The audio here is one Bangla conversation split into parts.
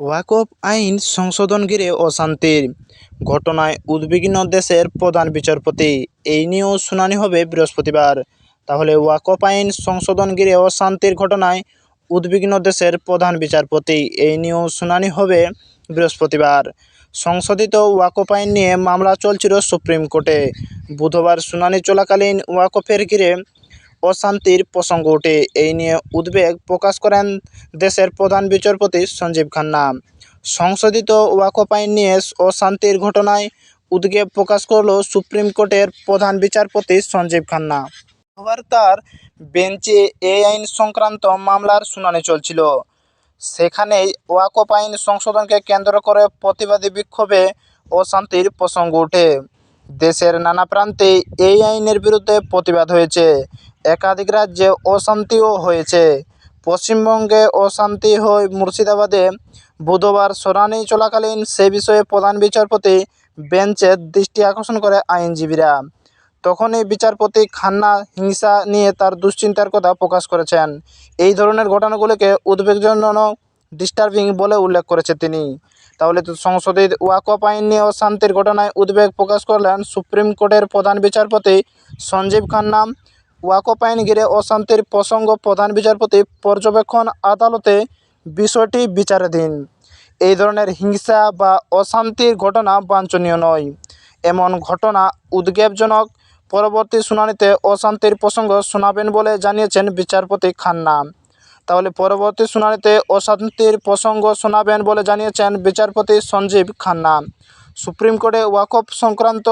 ওয়াকফ আইন সংশোধন ঘিরে অশান্তির ঘটনায় উদ্বিগ্ন দেশের প্রধান বিচারপতি। এই নিয়েও শুনানি হবে বৃহস্পতিবার। তাহলে ওয়াকফ আইন সংশোধন ঘিরে অশান্তির ঘটনায় উদ্বিগ্ন দেশের প্রধান বিচারপতি। এই নিয়েও শুনানি হবে বৃহস্পতিবার। সংশোধিত ওয়াকফ আইন নিয়ে মামলা চলছিল সুপ্রিম কোর্টে। বুধবার শুনানি চলাকালীন ওয়াকফের ঘিরে অশান্তির প্রসঙ্গ ওঠে। এই নিয়ে উদ্বেগ প্রকাশ করেন দেশের প্রধান বিচারপতি সঞ্জীব খান্না। সংশোধিত ওয়াকফ আইন নিয়ে অশান্তির ঘটনায় উদ্বেগ প্রকাশ করল সুপ্রিম কোর্টের প্রধান বিচারপতি সঞ্জীব খান্না। বুধবার তার বেঞ্চে এই আইন সংক্রান্ত মামলার শুনানি চলছিল। সেখানেই ওয়াকফ আইন সংশোধনকে কেন্দ্র করে প্রতিবাদী বিক্ষোভে অশান্তির প্রসঙ্গ ওঠে। দেশের নানা প্রান্তে এই আইনের বিরুদ্ধে প্রতিবাদ হয়েছে। একাধিক রাজ্যে অশান্তিও হয়েছে। পশ্চিমবঙ্গে অশান্তি হয় মুর্শিদাবাদে বুধবার শুনানি চলাকালীন সে বিষয়ে প্রধান বিচারপতি বেঞ্চের দৃষ্টি আকর্ষণ করে আইনজীবীরা। তখনই বিচারপতি খান্না হিংসা নিয়ে তার দুশ্চিন্তার কথা প্রকাশ করেছেন। এই ধরনের ঘটনাগুলিকে উদ্বেগজনক ডিস্টার্বিং বলে উল্লেখ করেছে তিনি। তাহলে তো সংশোধিত ওয়াকফ আইন নিয়ে অশান্তির ঘটনায় উদ্বেগ প্রকাশ করলেন সুপ্রিম কোর্টের প্রধান বিচারপতি সঞ্জীব খান্না। ওয়াকফ আইন ঘিরে অশান্তির প্রসঙ্গ প্রধান বিচারপতি পর্যবেক্ষণ আদালতে বিষয়টি বিচারাধীন। এই ধরনের হিংসা বা অশান্তির ঘটনা বাঞ্ছনীয় নয়। এমন ঘটনা উদ্বেগজনক। পরবর্তী শুনানিতে অশান্তির প্রসঙ্গ শোনাবেন বলে জানিয়েছেন বিচারপতি খান্না। তাহলে পরবর্তী শুনানিতে অশান্তির প্রসঙ্গ শোনাবেন বলে জানিয়েছেন বিচারপতি সঞ্জীব খান্না। সুপ্রিম কোর্টে ওয়াকফ সংক্রান্ত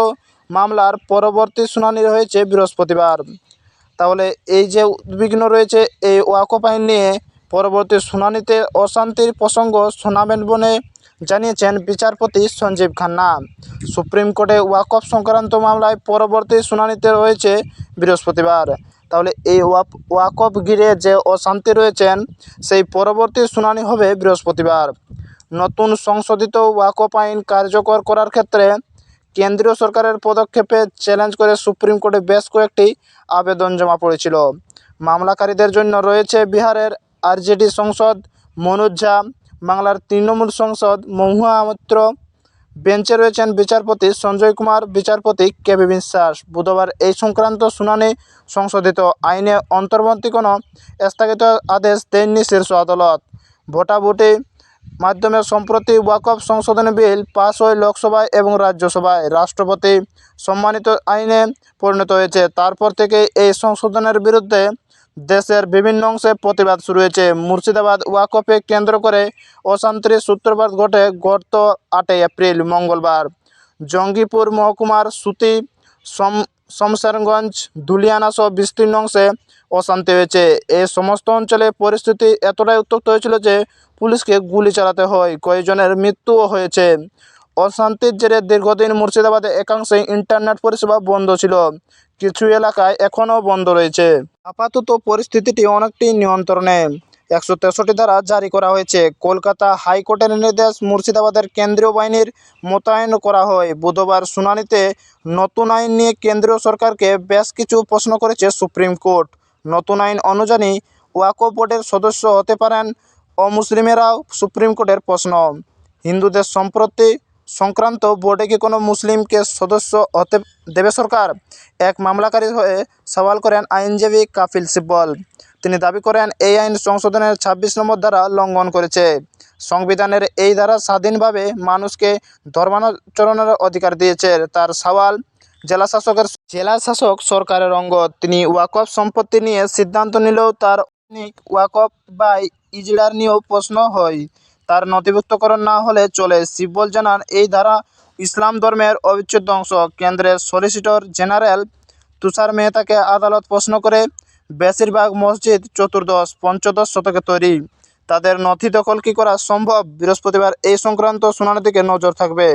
মামলার পরবর্তী শুনানি রয়েছে বৃহস্পতিবার। তাহলে এই যে উদ্বিগ্ন রয়েছে এই ওয়াকফ আইন নিয়ে পরবর্তী শুনানিতে অশান্তির প্রসঙ্গ শোনাবেন বলে জানিয়েছেন বিচারপতি সঞ্জীব খান্না। সুপ্রিম কোর্টে ওয়াকফ সংক্রান্ত মামলায় পরবর্তী শুনানিতে রয়েছে বৃহস্পতিবার। তাহলে এই ওয়াক, ওয়াকফ ঘিরে যে অশান্তি রয়েছেন, সেই পরবর্তী শুনানি হবে বৃহস্পতিবার। নতুন সংশোধিত ওয়াকফ আইন কার্যকর করার ক্ষেত্রে কেন্দ্রীয় সরকারের পদক্ষেপে চ্যালেঞ্জ করে সুপ্রিম কোর্টে বেশ কয়েকটি আবেদন জমা পড়েছিল। মামলাকারীদের জন্য রয়েছে বিহারের আরজেডি সংসদ মনোজ ঝা, বাংলার তৃণমূল সংসদ মহুয়া মৈত্র বেঞ্চে রয়েছেন বিচারপতি সঞ্জয় কুমার, বিচারপতি কে বি বিশ্বাস। বুধবার এই সংক্রান্ত শুনানি সংশোধিত আইনে অন্তর্বর্তী কোনো স্থগিত আদেশ দেননি শীর্ষ আদালত। ভোটাভুটি মাধ্যমে সম্প্রতি ওয়াকফ সংশোধনী বিল পাস হয় লোকসভায় এবং রাজ্যসভায়। রাষ্ট্রপতি সম্মানিত আইনে পরিণত হয়েছে। তারপর থেকে এই সংশোধনের বিরুদ্ধে দেশের বিভিন্ন অংশে প্রতিবাদ শুরু হয়েছে। মুর্শিদাবাদ ওয়াকফে কেন্দ্র করে অশান্তির সূত্রপাত ঘটে গত আটই এপ্রিল, মঙ্গলবার। জঙ্গিপুর মহকুমার সুতি শমশেরগঞ্জ দুলিয়ানা সহ বিস্তীর্ণ অংশে অশান্তি হয়েছে। এই সমস্ত অঞ্চলে পরিস্থিতি এতটাই উত্তপ্ত হয়েছিল যে পুলিশকে গুলি চালাতে হয়। কয়েকজনের মৃত্যুও হয়েছে। অশান্তির জেরে দীর্ঘদিন মুর্শিদাবাদে একাংশে ইন্টারনেট পরিষেবা বন্ধ ছিল। কিছু এলাকায় এখনও বন্ধ রয়েছে। আপাতত পরিস্থিতিটি অনেকটি নিয়ন্ত্রণে। একশো তেষট্টি ধারা জারি করা হয়েছে। কলকাতা হাইকোর্টের নির্দেশ মুর্শিদাবাদের কেন্দ্রীয় বাহিনীর মোতায়েন করা হয়। বুধবার শুনানিতে নতুন আইন নিয়ে কেন্দ্রীয় সরকারকে বেশ কিছু প্রশ্ন করেছে সুপ্রিম কোর্ট। নতুন আইন অনুযায়ী ওয়াকো বোর্ডের সদস্য হতে পারেন অমুসলিমেরাও সুপ্রিম কোর্টের প্রশ্ন। হিন্দুদের সম্প্রতি সংক্রান্ত বোর্ডে কি কোনো মুসলিমকে সদস্য হতে দেবে সরকার? এক মামলাকারী হয়ে সওয়াল করেন আইনজীবী কাফিল সিব্বল। তিনি দাবি করেন, এই আইন সংশোধনের ছাব্বিশ নম্বর ধারা লঙ্ঘন করেছে। সংবিধানের এই ধারা স্বাধীনভাবে মানুষকে ধর্মাচরণের অধিকার দিয়েছে। তার সওয়াল, জেলা শাসকের জেলা শাসক সরকারের অঙ্গ। তিনি ওয়াকফ সম্পত্তি নিয়ে সিদ্ধান্ত নিলেও তার ওয়াকফ বা ইজরার নিয়েও প্রশ্ন হয়। তার নথিভুক্তকরণ না হলে চলে সিব্বল জানান এই ধারা ইসলাম ধর্মের অবিচ্ছেদ্য অংশ। কেন্দ্রের সলিসিটর জেনারেল তুষার মেহতাকে আদালত প্রশ্ন করে বেশিরভাগ মসজিদ চতুর্দশ, পঞ্চদশ শতকে তৈরি। তাদের নথি দখল কী করা সম্ভব? বৃহস্পতিবার এই সংক্রান্ত শুনানির দিকে নজর থাকবে।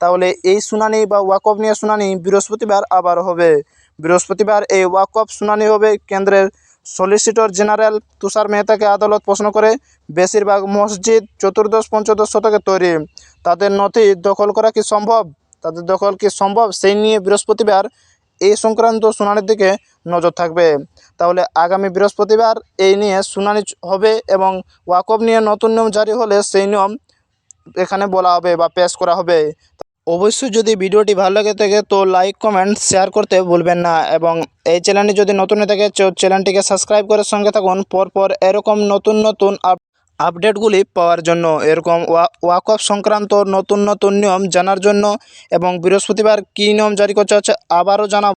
তাহলে এই শুনানি বা ওয়াকফ নিয়ে শুনানি বৃহস্পতিবার আবার হবে। বৃহস্পতিবার এই ওয়াকফ শুনানি হবে কেন্দ্রের সলিসিটর জেনারেল তুষার মেহতাকে আদালত প্রশ্ন করে বেশিরভাগ মসজিদ চতুর্দশ, পঞ্চদশ শতকে তৈরি। তাদের নথি দখল করা কি সম্ভব? তাদের দখল কি সম্ভব? সেই নিয়ে বৃহস্পতিবার এই সংক্রান্ত শুনানির দিকে নজর থাকবে। তাহলে আগামী বৃহস্পতিবার এই নিয়ে শুনানি হবে এবং ওয়াকফ নিয়ে নতুন নিয়ম জারি হলে সেই নিয়ম এখানে বলা হবে বা পেশ করা হবে। অবশ্যই যদি ভিডিওটি ভালো লাগে থাকে তো লাইক কমেন্ট শেয়ার করতে ভুলবেন না। এবং এই চ্যানেলটি যদি নতুন হয়ে থাকে চ্যানেলটিকে সাবস্ক্রাইব করে সঙ্গে থাকুন। পরপর এরকম নতুন নতুন আপ আপডেটগুলি পাওয়ার জন্য, এরকম ওয়া ওয়াকফ সংক্রান্ত নতুন নতুন নিয়ম জানার জন্য এবং বৃহস্পতিবার কী নিয়ম জারি করছে হচ্ছে আবারও জানা